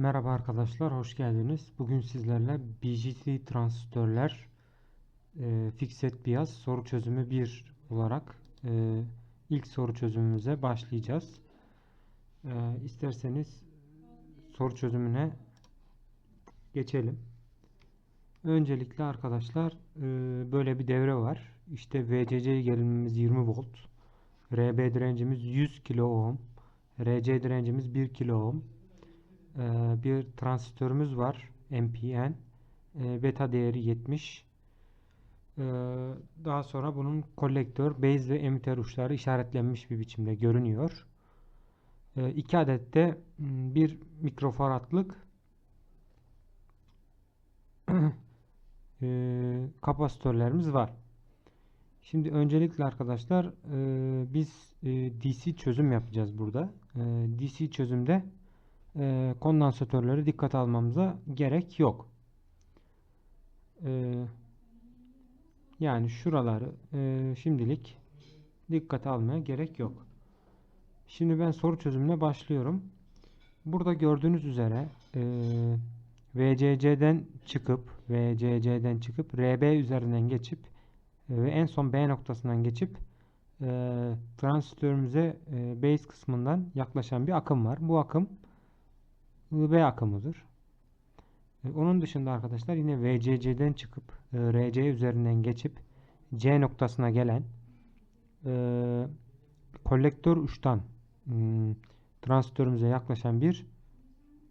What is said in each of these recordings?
Merhaba arkadaşlar, hoş geldiniz. Bugün sizlerle BJT transistörler e, Fixed Bias soru çözümü 1 olarak e, ilk soru çözümümüze başlayacağız. E, isterseniz soru çözümüne geçelim. Öncelikle arkadaşlar e, böyle bir devre var. İşte VCC gerilimimiz 20 volt. RB direncimiz 100 kilo ohm. RC direncimiz 1 kilo ohm. Ee, bir transistörümüz var. MPN. Ee, beta değeri 70. Ee, daha sonra bunun kolektör, base ve emitter uçları işaretlenmiş bir biçimde görünüyor. Ee, iki adet de m, bir mikrofaradlık kapasitörlerimiz var. Şimdi öncelikle arkadaşlar biz DC çözüm yapacağız burada. DC çözümde e, kondansatörleri dikkate almamıza gerek yok. E, yani şuraları e, şimdilik dikkate almaya gerek yok. Şimdi ben soru çözümüne başlıyorum. Burada gördüğünüz üzere e, VCC'den çıkıp VCC'den çıkıp RB üzerinden geçip e, ve en son B noktasından geçip e, transistörümüze base kısmından yaklaşan bir akım var. Bu akım IB akımıdır. E, onun dışında arkadaşlar yine VCC'den çıkıp e, RC üzerinden geçip C noktasına gelen e, kolektör uçtan hmm, transistörümüze yaklaşan bir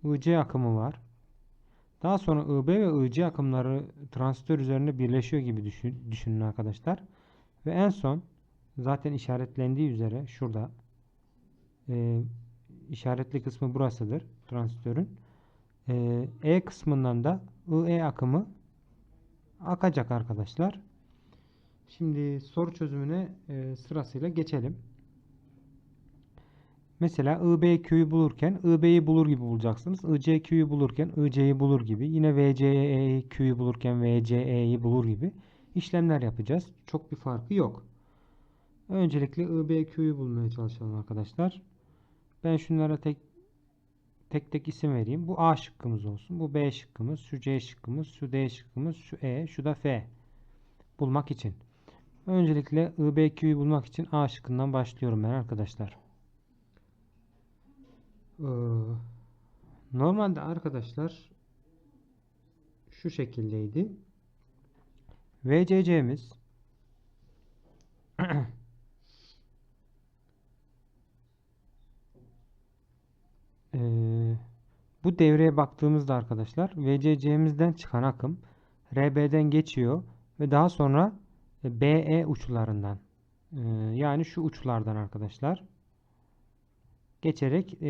IC akımı var. Daha sonra IB ve IC akımları transistör üzerinde birleşiyor gibi düşün, düşünün arkadaşlar. Ve en son zaten işaretlendiği üzere şurada e, işaretli kısmı burasıdır transistörün. E, e kısmından da IE akımı akacak arkadaşlar. Şimdi soru çözümüne e, sırasıyla geçelim. Mesela IBQ'yu bulurken IB'yi bulur gibi bulacaksınız. ICQ'yu bulurken IC'yi bulur gibi. Yine VCE'yi bulurken VCE'yi bulur gibi işlemler yapacağız. Çok bir farkı yok. Öncelikle IBQ'yu bulmaya çalışalım arkadaşlar. Ben şunlara tek tek tek isim vereyim. Bu A şıkkımız olsun. Bu B şıkkımız, şu C şıkkımız, şu D şıkkımız, şu E, şu da F. Bulmak için. Öncelikle IBQ'yu bulmak için A şıkkından başlıyorum ben arkadaşlar. Ee, normalde arkadaşlar şu şekildeydi. VCC'miz Ee, bu devreye baktığımızda arkadaşlar VCC'mizden çıkan akım RB'den geçiyor ve daha sonra BE uçlarından e, yani şu uçlardan arkadaşlar geçerek e,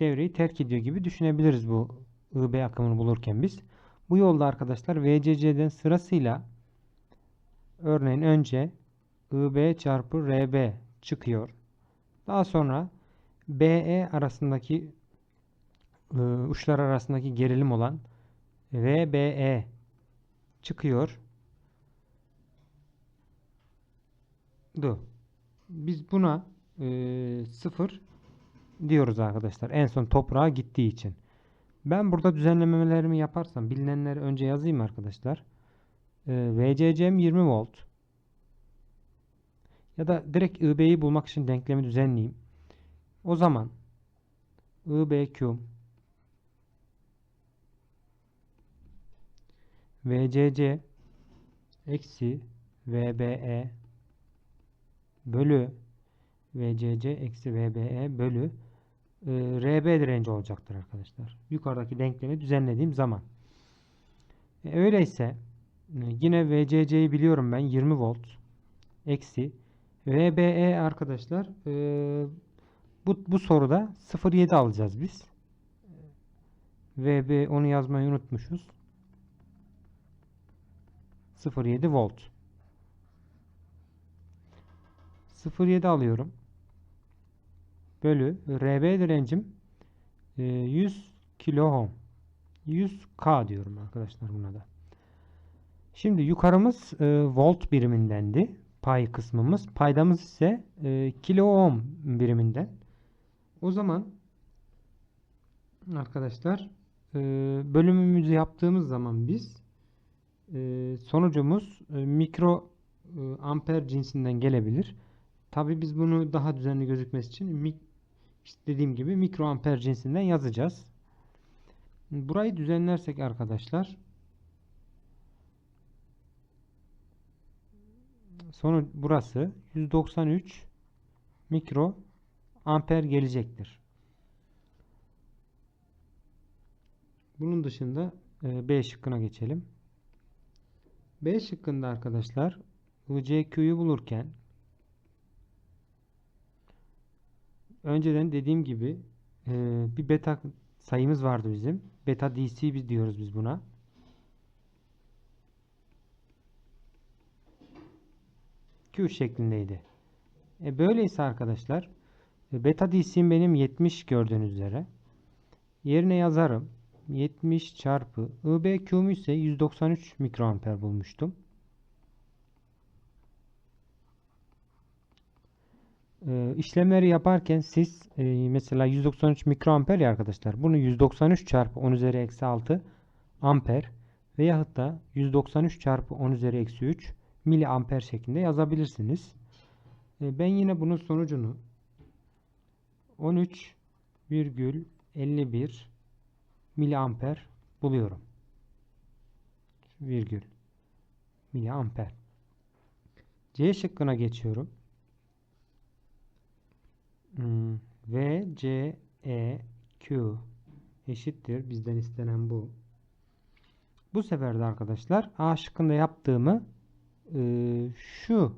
devreyi terk ediyor gibi düşünebiliriz bu IB akımını bulurken biz. Bu yolda arkadaşlar VCC'den sırasıyla örneğin önce IB çarpı RB çıkıyor. Daha sonra BE arasındaki e, uçlar arasındaki gerilim olan VBE çıkıyor. Du. Biz buna e, sıfır diyoruz arkadaşlar. En son toprağa gittiği için. Ben burada düzenlemelerimi yaparsam bilinenleri önce yazayım arkadaşlar. E, VCC'm 20 volt. Ya da direkt IB'yi bulmak için denklemi düzenleyeyim. O zaman IBQ VCC eksi VBE bölü VCC eksi VBE bölü e, RB direnci olacaktır arkadaşlar. Yukarıdaki denklemi düzenlediğim zaman. E, öyleyse e, yine VCC'yi biliyorum ben 20 volt eksi VBE arkadaşlar e, bu, bu soruda 0.7 alacağız biz. VB onu yazmayı unutmuşuz. 0.7 volt. 0.7 alıyorum. Bölü RB direncim 100 e, kilo ohm. 100K diyorum arkadaşlar buna da. Şimdi yukarımız e, volt birimindendi. Pay kısmımız. Paydamız ise e, kilo ohm biriminden. O zaman Arkadaşlar e, bölümümüzü yaptığımız zaman biz sonucumuz e, mikro e, amper cinsinden gelebilir. Tabi biz bunu daha düzenli gözükmesi için işte dediğim gibi mikro amper cinsinden yazacağız. Burayı düzenlersek arkadaşlar sonu burası 193 mikro amper gelecektir. Bunun dışında e, B şıkkına geçelim. B şıkkında arkadaşlar ICQ'yu bulurken önceden dediğim gibi e, bir beta sayımız vardı bizim. Beta DC biz diyoruz biz buna. Q şeklindeydi. E, böyleyse arkadaşlar e, beta DC'm benim 70 gördüğünüz üzere. Yerine yazarım. 70 çarpı IBQ'mu ise 193 mikroamper bulmuştum. Ee, işlemleri yaparken siz e, mesela 193 mikroamper ya arkadaşlar bunu 193 çarpı 10 üzeri eksi 6 amper veyahut da 193 çarpı 10 üzeri eksi 3 miliamper şeklinde yazabilirsiniz. E, ben yine bunun sonucunu 13,51 miliamper buluyorum. Virgül miliamper. C şıkkına geçiyorum. Hmm, V, C, E, Q eşittir. Bizden istenen bu. Bu sefer de arkadaşlar A şıkkında yaptığımı e, şu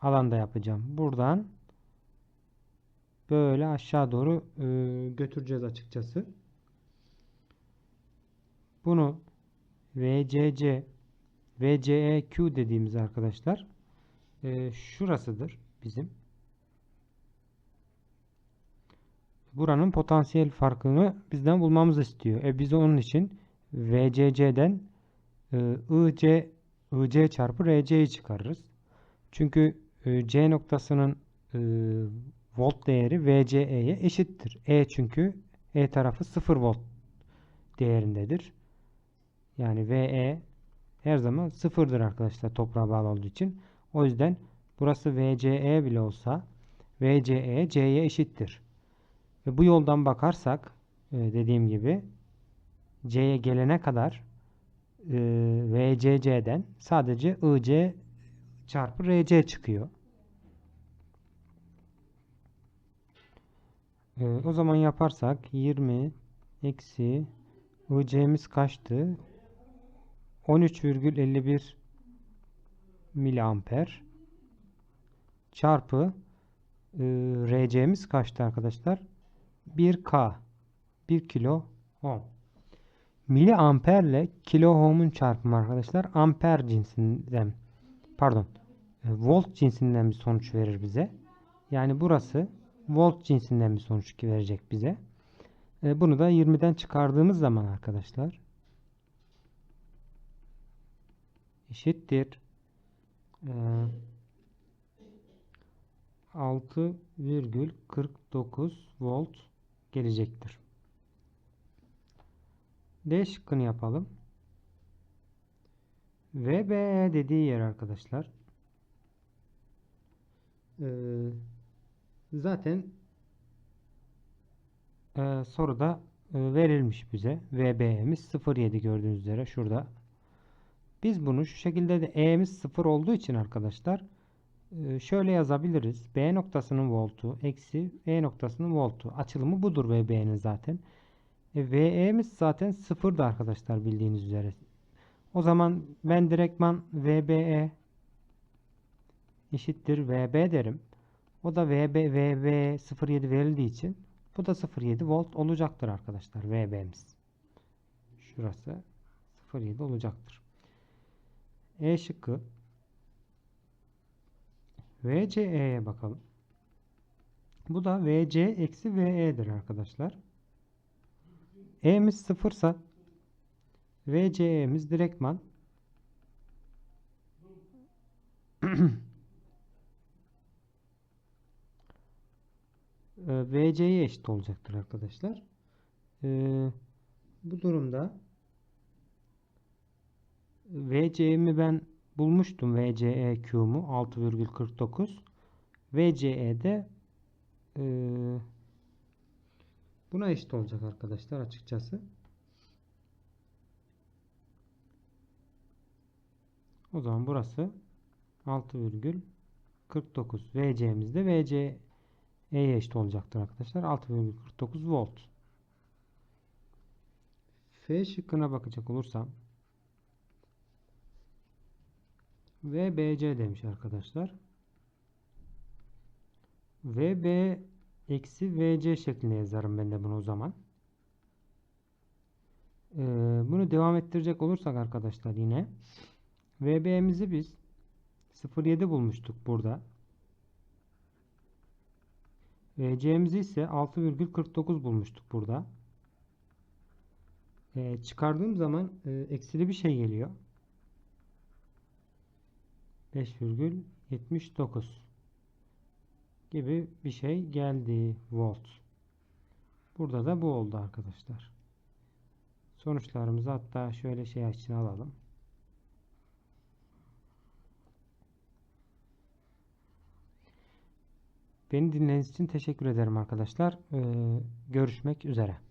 alanda yapacağım. Buradan böyle aşağı doğru e, götüreceğiz açıkçası. Bunu VCC VCEQ dediğimiz arkadaşlar e, şurasıdır bizim. Buranın potansiyel farkını bizden bulmamızı istiyor. E biz onun için VCC'den e, IC IC çarpı RC'yi çıkarırız. Çünkü e, C noktasının e, volt değeri VCE'ye eşittir. E çünkü E tarafı 0 volt değerindedir. Yani VE her zaman sıfırdır arkadaşlar toprağa bağlı olduğu için. O yüzden burası VCE bile olsa VCE C'ye eşittir. Ve bu yoldan bakarsak e, dediğim gibi C'ye gelene kadar e, VCC'den sadece IC çarpı RC çıkıyor. E, o zaman yaparsak 20 eksi IC'miz kaçtı? 13,51 miliamper çarpı e, RC'miz kaçtı arkadaşlar? 1K 1 kilo ohm. Miliamperle kilo ohm'un çarpımı arkadaşlar amper cinsinden pardon e, volt cinsinden bir sonuç verir bize. Yani burası volt cinsinden bir sonuç verecek bize. E, bunu da 20'den çıkardığımız zaman arkadaşlar eşittir e, 6,49 volt gelecektir. D şıkkını yapalım. VBE dediği yer arkadaşlar. Ee, zaten e, soruda e, verilmiş bize. VBE'miz 0.7 gördüğünüz üzere şurada. Biz bunu şu şekilde de E'miz 0 olduğu için arkadaşlar e, şöyle yazabiliriz. B noktasının voltu eksi E noktasının voltu. Açılımı budur VBE'nin zaten. E, VE'miz zaten sıfırdı arkadaşlar bildiğiniz üzere. O zaman ben direktman VBE eşittir VB derim. O da VB, VB 07 verildiği için bu da 0.7 volt olacaktır arkadaşlar VB'miz. Şurası 0.7 olacaktır. E şıkkı VCE'ye bakalım. Bu da VC eksi VE'dir arkadaşlar. E'miz sıfırsa VCE'miz direktman VC'ye eşit olacaktır arkadaşlar. Ee, bu durumda VC'mi ben bulmuştum. VCEQ'mu 6,49. VCE'de ee, buna eşit olacak arkadaşlar açıkçası. O zaman burası 6,49 VC'miz de VCE'ye eşit olacaktır arkadaşlar. 6,49 volt. F şıkkına bakacak olursam VBC demiş arkadaşlar. VB eksi VC şeklinde yazarım ben de bunu o zaman. Ee, bunu devam ettirecek olursak arkadaşlar yine VB'mizi biz 0.7 bulmuştuk burada. VC'mizi ise 6,49 bulmuştuk burada. Ee, çıkardığım zaman e, eksili bir şey geliyor. 5,79 gibi bir şey geldi volt. Burada da bu oldu arkadaşlar. Sonuçlarımızı hatta şöyle şey açın alalım. Beni dinlediğiniz için teşekkür ederim arkadaşlar. Ee, görüşmek üzere.